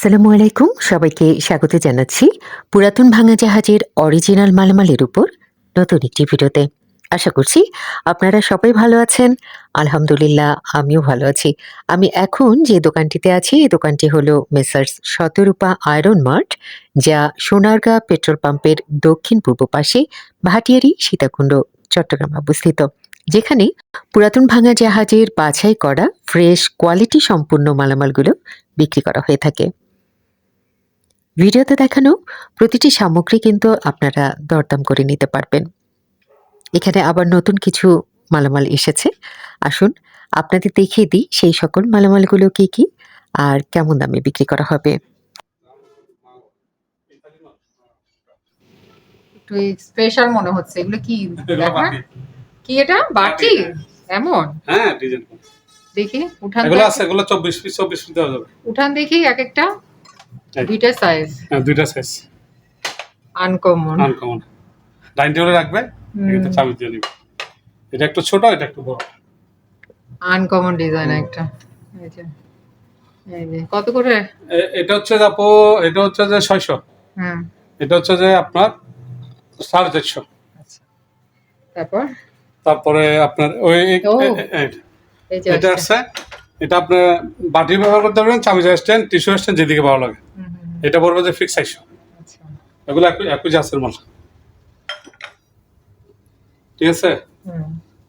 আসসালামু আলাইকুম। সবাইকে স্বাগত জানাচ্ছি পুরাতন ভাঙা জাহাজের অরিজিনাল মালামালের উপর নতুন একটি ভিডিওতে। আশা করছি আপনারা সবাই ভালো আছেন। আলহামদুলিল্লাহ, আমিও ভালো আছি। আমি এখন যে দোকানটিতে আছি, এই দোকানটি হলো মেসার্স শতরূপা আয়রন মার্ট, যা সোনারগাঁ পেট্রোল পাম্পের দক্ষিণ পূর্ব পাশে ভাটিয়ারি, সীতাকুণ্ড, চট্টগ্রাম অবস্থিত। যেখানে পুরাতন ভাঙা জাহাজের বাছাই করা, ফ্রেশ কোয়ালিটি সম্পূর্ণ মালামালগুলো বিক্রি করা হয়ে থাকে। ভিডিওতে দেখানো প্রতিটি সামগ্রী কিন্তু আপনারা দরদাম করে নিতে পারবেন। এখানে আবার নতুন কিছু মালামাল এসেছে। আসুন আপনাদের দেখিয়ে দিই সেই সকল মালামালগুলো কি কি আর কেমন দামে বিক্রি করা হবে। একটু স্পেশাল মনে হচ্ছে। এগুলো কি? কি এটা? বাটি? এমন? হ্যাঁ দেখি উঠান এগুলো আছে এগুলো চব্বিশ পিস চব্বিশ পিস দেওয়া যাবে। উঠান দেখি এক একটা। দুইটা সাইজ হ্যাঁ দুইটা সাইজ আনকমন আনকমন ডাইনিং টেবিলে রাখবে এটা চাবি দিয়ে নিবে। এটা একটু ছোট এটা একটু বড়। আনকমন ডিজাইন একটা। এই যে কত করে? এটা হচ্ছে আপু এটা হচ্ছে যে ছয়শো। হুম। এটা হচ্ছে যে আপনার সাড়ে চারশো। আচ্ছা। তারপর? তারপরে আপনার ওই এটা। আসছে। এটা আপনি বাটি ব্যবহার করতে পারবেন চাবি স্ট্যান্ড টিস্যু স্ট্যান্ড যেদিকে ভালো লাগে। এটা পড়বে যে ফিক্স চারশো আচ্ছা। এগুলো একই জাসের মাল। ঠিক আছে?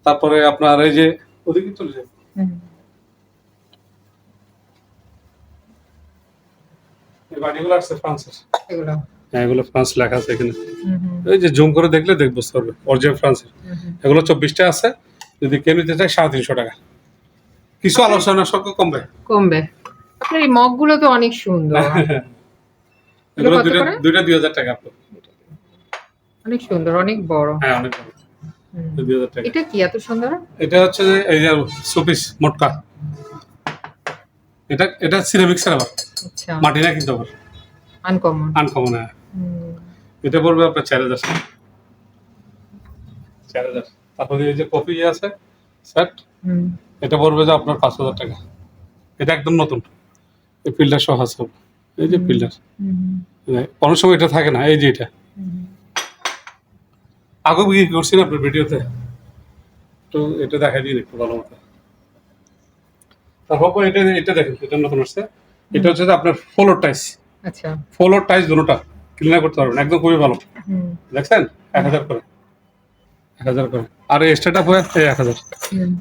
তারপরে আপনার এই যে ওদিকে চলে যাবে আসছে ফ্রান্সের? এগুলো। হ্যাঁ এগুলো ফ্রান্স লেখা আছে এখানে। এই যে জুম করে দেখলে দেখ বুঝতে পারবে অরিজিনাল ফ্রান্সের। এগুলো চব্বিশটা আছে। যদি কেউ নিতে চায় সাড়ে তিনশো টাকা। কিছু আলোচনা সব কমবে? কমবে। আপনার এই মগগুলো তো অনেক সুন্দর। এগুলো দুইটা দুইটা দুই হাজার টাকা আপনার অনেক সুন্দর অনেক বড়। হ্যাঁ অনেক এটা কি এত সুন্দর? এটা হচ্ছে যে এই যে সুপিস মোটকা। এটা এটা আবার। আচ্ছা। মাটি না কিন্তু আবার আনকমন আনকমন হ্যাঁ এটা পড়বে আপনার চার হাজার। চার হাজার। তারপরে এই যে কফি আছে সেট এটা পড়বে যে আপনার পাঁচ হাজার টাকা। এটা একদম নতুন। এই ফিল্টার সহ আছে। এই যে ফিল্টার। হুম কোনো সময় এটা থাকে না এই যে এটা। আগে বিক্রি করছি না আপনার ভিডিওতে? তো এটা দেখাই দিন একটু ভালো মতো। তারপর এটা এটা দেখেন এটা নতুন আসছে। এটা হচ্ছে আপনার ফ্লোর টাইস। আচ্ছা। ফ্লোর টাইস দুটোটা ক্লিনার করতে পারবেন একদম খুবই ভালো। দেখছেন? এক হাজার করে। এক হাজার করে। আর এই স্টার্ট হয়ে এই এক হাজার।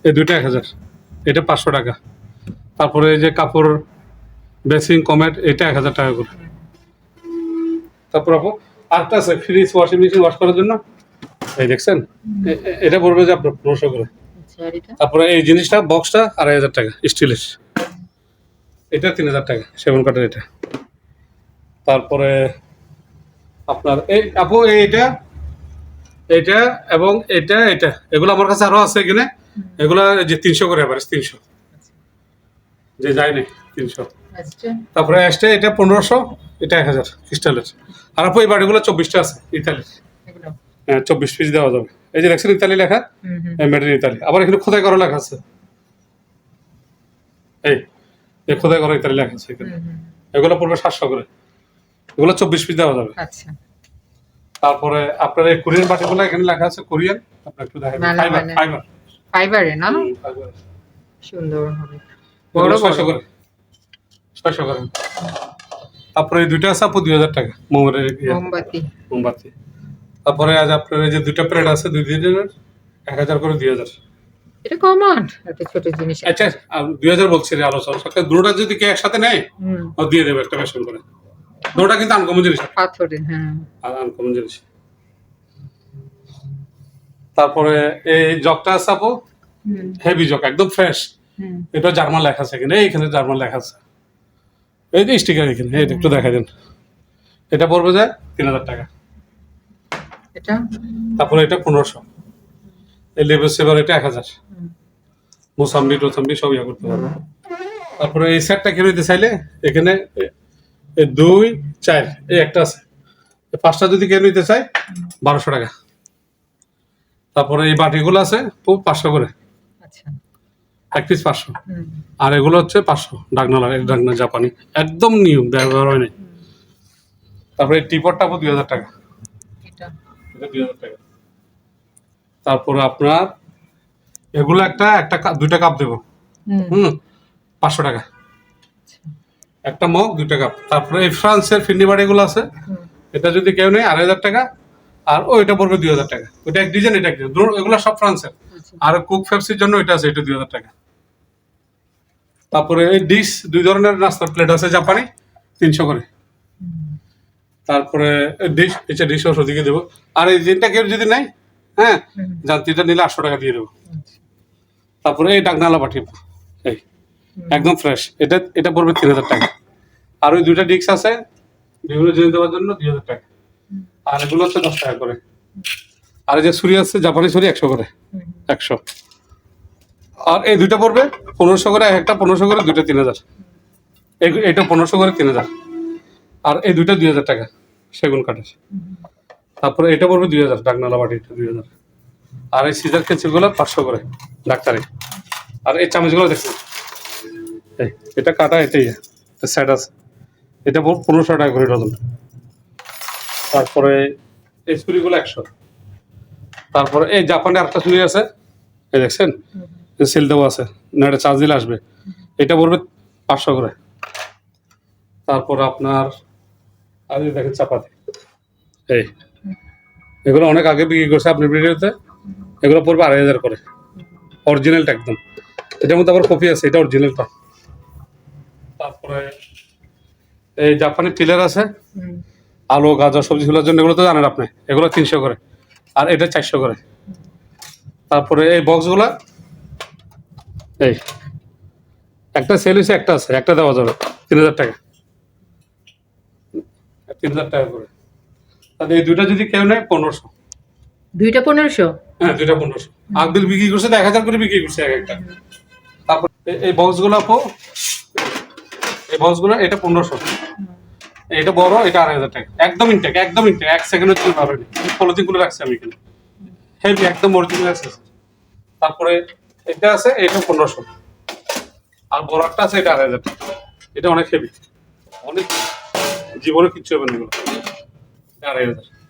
এই দুইটা এক হাজার। এটা পাঁচশো টাকা। তারপরে এই যে কাপড় বেসিং কমেট এটা এক হাজার টাকা করে। তারপর আপু আরেকটা আছে ফ্রিজ ওয়াশিং মেশিন ওয়াশ করার জন্য। এই দেখছেন? এটা পড়বে যে আপনার পনেরোশো করে। আচ্ছা এটা? তারপরে এই জিনিসটা বক্সটা আড়াই হাজার টাকা স্টিলের এটা তিন হাজার টাকা সেভেন কাঠের এটা। তারপরে আপনার এই আপু এইটা এইটা এবং এটা এটা। এগুলো আমার কাছে আরও আছে এখানে। এগুলো যে তিনশো করে এভারেজ তিনশো। যে যায় না তিনশো। আচ্ছা। তারপরে আসছে এটা পনেরোশো এটা এক হাজার ক্রিস্টালের। আর আপু এই বাড়িগুলো চব্বিশটা আছে ইতালির। হ্যাঁ চব্বিশ পিস দেওয়া যাবে। এই যে দেখছেন ইতালি লেখা? মেড ইন ইতালি আবার এখানে খোদাই করা লেখা আছে। এই এই খোদাই করা ইতালি লেখা আছে এখানে। এগুলো পড়বে সাতশো করে। এগুলো চব্বিশ পিস দেওয়া যাবে। আচ্ছা। তারপরে আপনার এই কোরিয়ান বাটিগুলো এখানে লেখা আছে কোরিয়ান। আপনার একটু দেখেন ফাইবার মানে। ফাইবার। ফাইবারে না? সুন্দর হবে। বড় বড়। বড় ছয়শো করে। ছয়শো করে। তারপরে এই দুইটা আছে আপু দুই হাজার টাকা। মোমের মোমবাতি। মোমবাতি। তারপরে আজ আপনার এই যে দুইটা প্লেট আছে দুই দিনের এক হাজার করে দুই হাজার। এটা কমন এত ছোট জিনিস। আচ্ছা দুই হাজার বলছি রে আলোচনা। সরকার দুটোটা যদি কে একসাথে নেয় ও দিয়ে দেবে একটা বেশন করে। দুটোটা কিন্তু আনকমন জিনিস। পাথরে হ্যাঁ। আর আনকমন জিনিস। তারপরে এই জগটা আছে আপু? হেভি জগ একদম ফ্রেশ হুম এটা জার্মান লেখা আছে এখানে এইখানে জার্মান লেখা আছে। এই যে স্টিকার এখানে এই একটু দেখা দেন। এটা পড়বে যে তিন হাজার টাকা। এটা? তারপরে এটা পনেরোশো। এই লেবার সেবার এটা এক হাজার। মোসাম্বি টোসাম্বি সব ইয়ে করতে পারবে। তারপরে এই সেটটা কিনে নিতে চাইলে? এখানে দুই চার এই একটা আছে। পাঁচটা যদি কেউ নিতে চাই বারোশো টাকা। তারপরে এই বাটিগুলো আছে পাঁচশো করে। এক পিস পাঁচশো। আর এগুলো হচ্ছে পাঁচশো ডাকনা লাগে ডাকনা জাপানি। একদম নিউ ব্যবহার হয় নাই। তারপরে এই টিপটটা দুই হাজার টাকা। দুই হাজার টাকা। তারপরে আপনার এগুলো একটা একটা দুইটা কাপ দেবো। হুম। পাঁচশো টাকা। একটা মগ দুইটা কাপ। তারপরে এই ফ্রান্সের ফিন্ডি বাড়িগুলো আছে। এটা যদি কেউ নেই আড়াই হাজার টাকা। আর ওইটা পড়বে দুই হাজার টাকা। ওইটা এক ডিজাইন এটা এক ডিজাইন। এগুলো সব ফ্রান্সের। আচ্ছা। আর কুক ফ্যাপসির জন্য এটা আছে এটা দুই হাজার টাকা। তারপরে এই ডিশ দুই ধরনের নাস্তার প্লেট আছে জাপানি তিনশো করে। তারপরে ডিশ এটা ডিশ ওষুধ দিকে দেবো। আর এই জিনটা কেউ যদি নেয় হ্যাঁ। যাত্রীটা নিলে আটশো টাকা দিয়ে দেবো। তারপরে এই ডাকনালা পাঠি এই একদম ফ্রেশ এটা এটা পড়বে তিন হাজার টাকা। আর ওই দুইটা ডিস্ক আছে বিভিন্ন জিনিস দেওয়ার জন্য দুই হাজার টাকা। আর এগুলো হচ্ছে দশ টাকা করে। আর এই যে ছুরি আছে জাপানি ছুরি একশো করে। একশো। আর এই দুইটা পড়বে পনেরোশো করে একটা পনেরোশো করে, দুইটা তিন হাজার। এইটা পনেরোশো করে, তিন হাজার। আর এই দুইটা দুই হাজার টাকা, সেগুন কাঠের। তারপরে এটা পড়বে দুই হাজার, ডাকনালা বাটিটা দুই হাজার। আর এই সিজার কেচিগুলো পাঁচশো করে, ডাক্তারি। আর এই চামচগুলো দেখুন। এই, এটা কাটা, এটাই সেট আছে। এটা পনেরোশো টাকা করে ডজন। তারপরে এই ছুরিগুলো একশো। তারপরে এই জাপানে আরেকটা ছুরি আছে, এই দেখছেন? সেল দেওয়া আছে না এটা চার্জ দিলে আসবে। এটা পড়বে পাঁচশো করে। তারপর আপনার আর দেখেন চাপাতি। এই এগুলো অনেক আগে বিক্রি করছে আপনি ভিডিওতে। এগুলো পড়বে আড়াই হাজার করে। অরিজিনালটা একদম। এটার মধ্যে আবার কপি আছে এটা অরিজিনালটা তারপরে এই জাপানি টিলার আছে। আলু গাজর সবজি খোলার জন্য এগুলো তো জানেন আপনি। এগুলো তিনশো করে। আর এটা চারশো করে। তারপরে এই বক্সগুলা এই। একটা সেল হয়েছে একটা আছে একটা দেওয়া যাবে তিন হাজার টাকা। তিন হাজার টাকা করে। তাহলে এই দুইটা যদি কেউ নেয় পনেরোশো। দুইটা পনেরোশো? হ্যাঁ দুইটা পনেরোশো। আগদিন বিক্রি করছে এক হাজার করে বিক্রি করছে এক একটা। তারপর এই বক্সগুলো আপু এই বক্সগুলো এটা পনেরোশো। এটা বড় এটা আড়াই হাজার টাকা। একদম ইনটেক একদম ইনটেক এক সেকেন্ডের জন্য পাবেন। পলিথিনগুলো রাখছি আমি এখানে। হেভি একদম অরিজিনাল আছে তারপরে এটা আছে, এটা পনেরোশো। আর বড় আছে, এটা আড়াই হাজার এটা অনেক হেভি অনেক জীবনে কিচ্ছু হবে না আড়াই হাজার।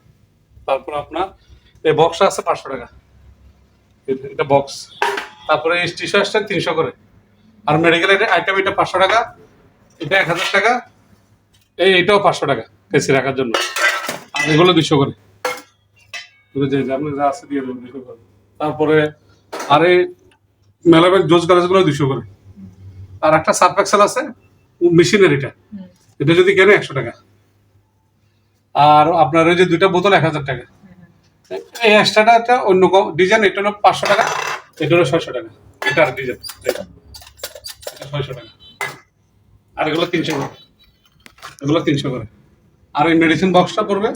তারপর আপনার, এই বক্সটা আছে পাঁচশো টাকা। এটা- বক্স তারপরে এই টি শার্টটা তিনশো করে। আর মেডিকেল আইটেম এটা পাঁচশো টাকা। এটা এক হাজার টাকা। এই এটাও পাঁচশো টাকা এসি রাখার জন্য। আর এগুলো দুশো করে। যে আপনি যা আছে দিয়ে দেবেন, দুশো করে। তারপরে আর মেলাবেন জোজ গালাজগুলো দুশো করে। আর একটা এক্সেল আছে মেশিনের এটা। এটা যদি কেনে একশো টাকা। আর আপনার ওই যে দুইটা বোতল এক হাজার টাকা। এই এক্সট্রাটা একটা অন্য ডিজাইন এটা হলো পাঁচশো টাকা এটা হলো ছয়শো টাকা। এটা আর ডিজাইন এটা। ছয়শো টাকা। আর এগুলো তিনশো করে। এগুলো তিনশো করে। আর এই মেডিসিন বক্সটা পড়বে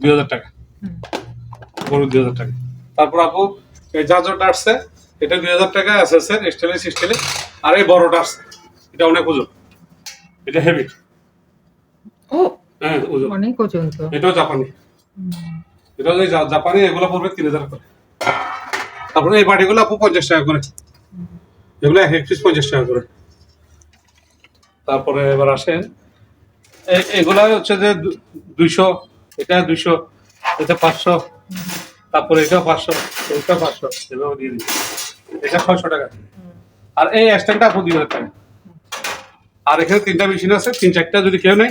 দুই হাজার টাকা। পড়বে দুই হাজার টাকা। তারপর আপু এই জাজরটা আসছে এটা দুই হাজার টাকা আছে স্যার স্টেলে স্টেলে আর এই বড়টা আসছে। এটা অনেক ওজন। এটা হেভি ও হ্যাঁ ওজন। অনেক ওজন তো। এটাও জাপানি। এটা জা- জাপানি এগুলো পড়বে তিন হাজার করে। তারপরে এই বাটিগুলো আপু পঞ্চাশ টাকা করে। এগুলো এক এক পিস পঞ্চাশ টাকা করে। তারপরে এবার আসেন। এগুলা হচ্ছে যে দুইশো এটা দুইশো এটা পাঁচশো। তারপরে এটাও পাঁচশো এটা পাঁচশো, এভাবে দিয়ে দিই এটা ছয়শো টাকা। আর এই স্ট্যান্ডটা আপু দুই হাজার টাকা আর এখানে তিনটা মেশিন আছে, তিন চারটা যদি কেউ নেই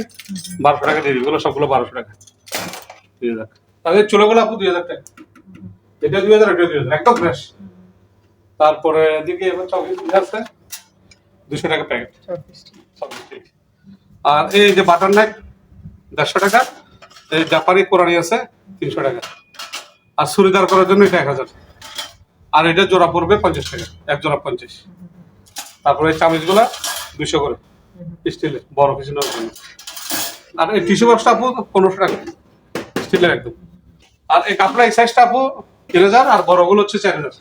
বারোশো টাকা দিয়ে এগুলো সবগুলো বারোশো টাকা। দুই হাজার তাদের চুলোগুলো আপু দুই হাজার টাকা। এটা দুই হাজার, এটা দুই হাজার। একদম ফ্রেশ তারপরে এদিকে এবার চকলেট আছে, দুশো টাকা প্যাকেট আর এই যে বাটার নাইট দেড়শো টাকা। এই জাপানি কোরআনি আছে, তিনশো টাকা। আর চুড়িদার করার জন্য এটা এক হাজার আর এটা জোড়া পড়বে পঞ্চাশ টাকা, এক জোড়া পঞ্চাশ। তারপরে চামিচগুলা দুশো করে স্টিলের বড় কিছু নেওয়ার জন্য। আর এই টিস্যু বক্সটা আপু পনেরোশো টাকা স্টিলের একদম। আর এই কাপড়া এই সাইজটা আপু তিন হাজার, আর বড়গুলো হচ্ছে চার হাজার।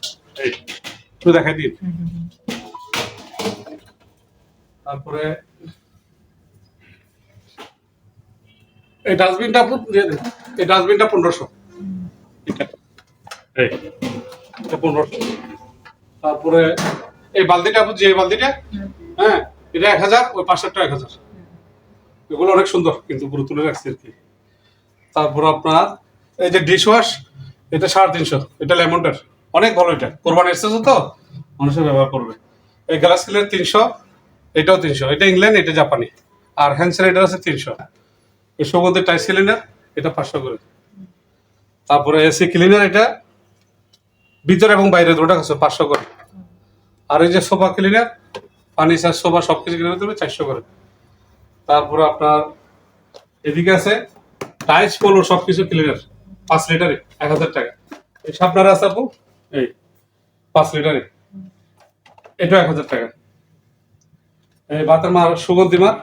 একটু দেখাই দিন। তারপরে এই ডাস্টবিনটা আপু এই ডাস্টবিনটা পনেরোশো এটা এই এটা পনেরোশো তারপরে এই বালতিটা যে এই বালতিটা? হ্যাঁ এটা এক হাজার, ওই পাঁচশোটা এক হাজার। এগুলো অনেক সুন্দর, কিন্তু তুলে রাখছি আর কি। তারপর আপনার এই যে ডিশ ওয়াশ এটা সাড়ে তিনশো, এটা লেমনটার অনেক ভালো এটা। কোরবানি এসেছে তো, মানুষের ব্যবহার করবে। এই গ্লাস ক্লিনার তিনশো, এটাও তিনশো। এটা ইংল্যান্ড, এটা জাপানি। আর হ্যান্ড স্যানিটার আছে তিনশো। এই সুগন্ধি টাই সিলিন্ডার এটা পাঁচশো করে। তারপরে এসি ক্লিনার এটা, ভিতরে এবং বাইরে দুটো আছে, পাঁচশো করে। আর এই যে সোফা ক্লিনার ফার্নিচার সোফা সব কিছু ক্লিনার দেবে চারশো করে। তারপরে আপনার এদিকে আছে টাইলস পলো সব কিছু ক্লিনার পাঁচ লিটারে, এক হাজার টাকা। এই সাপনার আছে আপু? এই, পাঁচ লিটারে। এটা এক হাজার টাকা। এই বাতের মার সুগন্ধি মার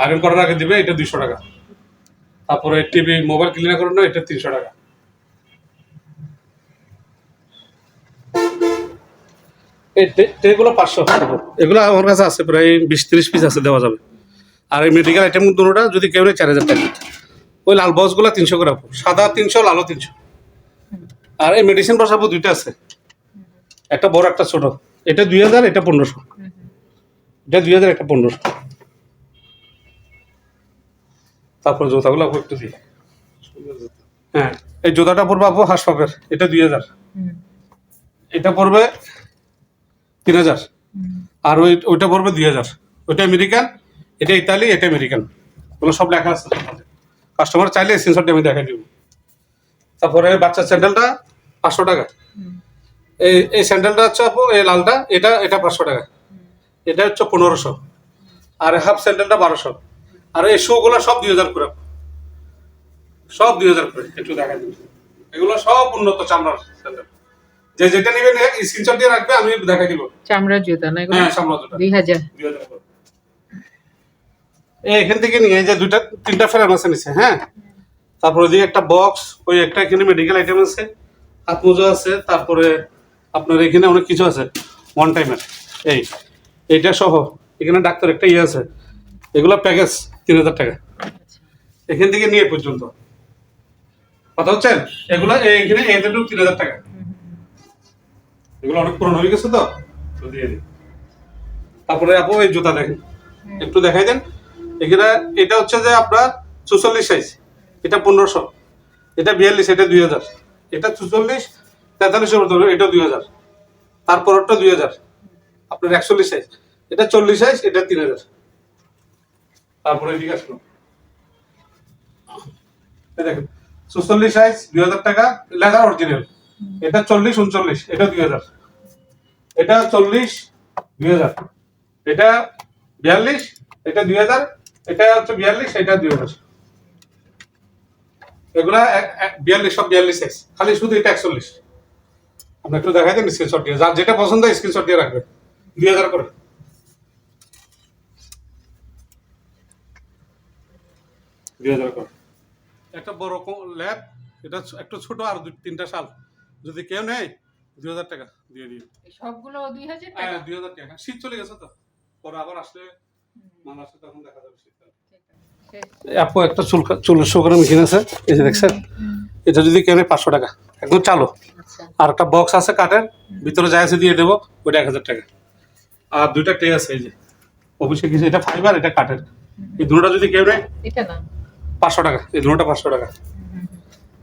আয়রন করার আগে দিবে, এটা দুইশো টাকা। তারপরে টিভি মোবাইল ক্লিনার করানো এটা তিনশো টাকা। ট্রেগুলো পাঁচশো এগুলো আমার কাছে আছে প্রায় বিশ তিরিশ পিস আছে দেওয়া যাবে। আর এই মেডিকেল আইটেম দুটোটা যদি কেউ নেই চার হাজার টাকা। ওই লাল বক্সগুলো তিনশো করে আপু সাদা তিনশো লালও তিনশো। আর এই মেডিসিন বসাবো দুইটা আছে। একটা বড় একটা ছোট। এটা দুই হাজার এটা পনেরোশো। এটা দুই হাজার একটা পনেরোশো। তারপর জুতাগুলো আপু একটু দিই। হ্যাঁ এই জুতাটা পড়বে আপু হাসপাকের এটা দুই হাজার। এটা পড়বে তিন হাজার। আর ওই ওইটা পড়বে দুই হাজার। ওইটা আমেরিকান এটা ইতালি এটা আমেরিকান ওগুলো সব লেখা আছে কাস্টমার চাইলে স্ক্রিনশট আমি দেখাই দিব। তারপরে বাচ্চার স্যান্ডেলটা পাঁচশো টাকা। এই এই স্যান্ডেলটা হচ্ছে এই লালটা, এটা এটা পাঁচশো টাকা। এটা হচ্ছে পনেরোশো। আর হাফ স্যান্ডেলটা বারোশো। আর এই শুগুলো সব দুই হাজার করে। সব দুই হাজার করে। একটু দেখাই দিব এগুলো সব উন্নত চামড়ার স্যান্ডেল যে যেটা নেবেন স্ক্রিনশট দিয়ে রাখবে আমি দেখাই দিব। চামড়ার জুতা না এগুলো? হ্যাঁ চামড়া হাজার। করে। এই এখান থেকে নিয়ে যে দুইটা তিনটা ফ্রেম আছে নিচে হ্যাঁ? তারপরে ওইদিকে একটা বক্স ওই একটা এখানে মেডিকেল আইটেম আছে হাত মোজা আছে তারপরে আপনার এখানে অনেক কিছু আছে ওয়ান টাইমের এই এইটা সহ এখানে ডাক্তার একটা ইয়ে আছে এগুলো প্যাকেজ তিন হাজার টাকা। এখান থেকে নিয়ে পর্যন্ত। কথা হচ্ছে? এগুলো এখানে এতটুকু তিন হাজার টাকা। এগুলো অনেক পুরনো হয়ে গেছে তো? তো দিয়ে দিই। তারপরে আপু এই জুতা দেখেন। একটু দেখাই দেন। এখানে এটা হচ্ছে যে আপনার চুচল্লিশ সাইজ এটা পনেরোশো। এটা বিয়াল্লিশ এটা দুই হাজার। এটা চুচল্লিশ তেতাল্লিশের মতো এটা দুই হাজার। তারপরটা দুই হাজার। আপনার একচল্লিশ সাইজ এটা চল্লিশ সাইজ এটা তিন হাজার। তারপরে এদিকে আসলো। দেখেন চুচল্লিশ সাইজ দুই হাজার টাকা লেদার অরিজিনাল এটা চল্লিশ উনচল্লিশ এটা দুই হাজার। এটা চল্লিশ দুই হাজার। এটা বিয়াল্লিশ এটা দুই হাজার। এটা হচ্ছে বিয়াল্লিশ এটা দুই হাজার। এগুলা বিয়াল্লিশ সব বিয়াল্লিশ সাইজ খালি শুধু এটা একচল্লিশ। আপনি একটু দেখাই দেন স্ক্রিনশট দিয়ে। যার যেটা পছন্দ হয় স্ক্রিনশট দিয়ে রাখবেন। দুই হাজার করে। দুই হাজার করে। একটা বড় ল্যাব এটা একটু ছোট আর দুই তিনটা সাল যদি কেউ নেয় দুই হাজার টাকা দিয়ে দিই সবগুলো দুই হাজার হ্যাঁ দুই হাজার টাকা। শীত চলে গেছে তো। পরে আবার আসলে মাল আসলে তখন দেখা যাবে শীতকালে। আপু একটা চুল চুলের শো করার মেশিন আছে। এই যে দেখছেন? এটা যদি কেনে পাঁচশো টাকা। একদম চালো। আচ্ছা। আর একটা বক্স আছে কাঠের। ভিতরে যা আছে দিয়ে দেবো ওইটা এক হাজার টাকা। আর দুইটা ট্রে আছে এই যে। অফিসে কিছু এটা ফাইবার এটা কাঠের। এই দুটোটা যদি কেউ নেয় পাঁচশো টাকা। এই দুটোটা পাঁচশো টাকা।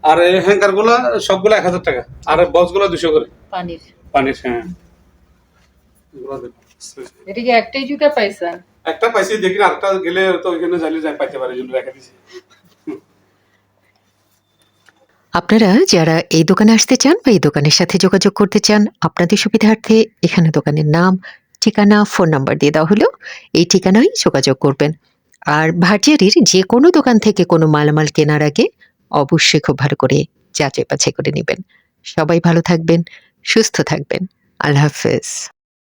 আর এই হ্যাঙ্গারগুলো সবগুলো এক হাজার টাকা। আর বক্সগুলো দুশো করে। পানির। পানির হ্যাঁ। এটা কি একটাই জুতা পাইছেন? একটা পাইছি দেখি আরেকটা গেলে তো ওইখানে যাই পাইতে পারে জন্য রেখে দিছি। আপনারা যারা এই দোকানে আসতে চান বা এই দোকানের সাথে যোগাযোগ করতে চান আপনাদের সুবিধার্থে এখানে দোকানের নাম ঠিকানা ফোন নাম্বার দিয়ে দেওয়া হলো। এই ঠিকানায় যোগাযোগ করবেন। আর ভাটিয়ারির যে কোনো দোকান থেকে কোনো মালামাল কেনার আগে অবশ্যই খুব ভালো করে যাচাই বাছাই করে নেবেন। সবাই ভালো থাকবেন, সুস্থ থাকবেন। আল্লাহ হাফেজ।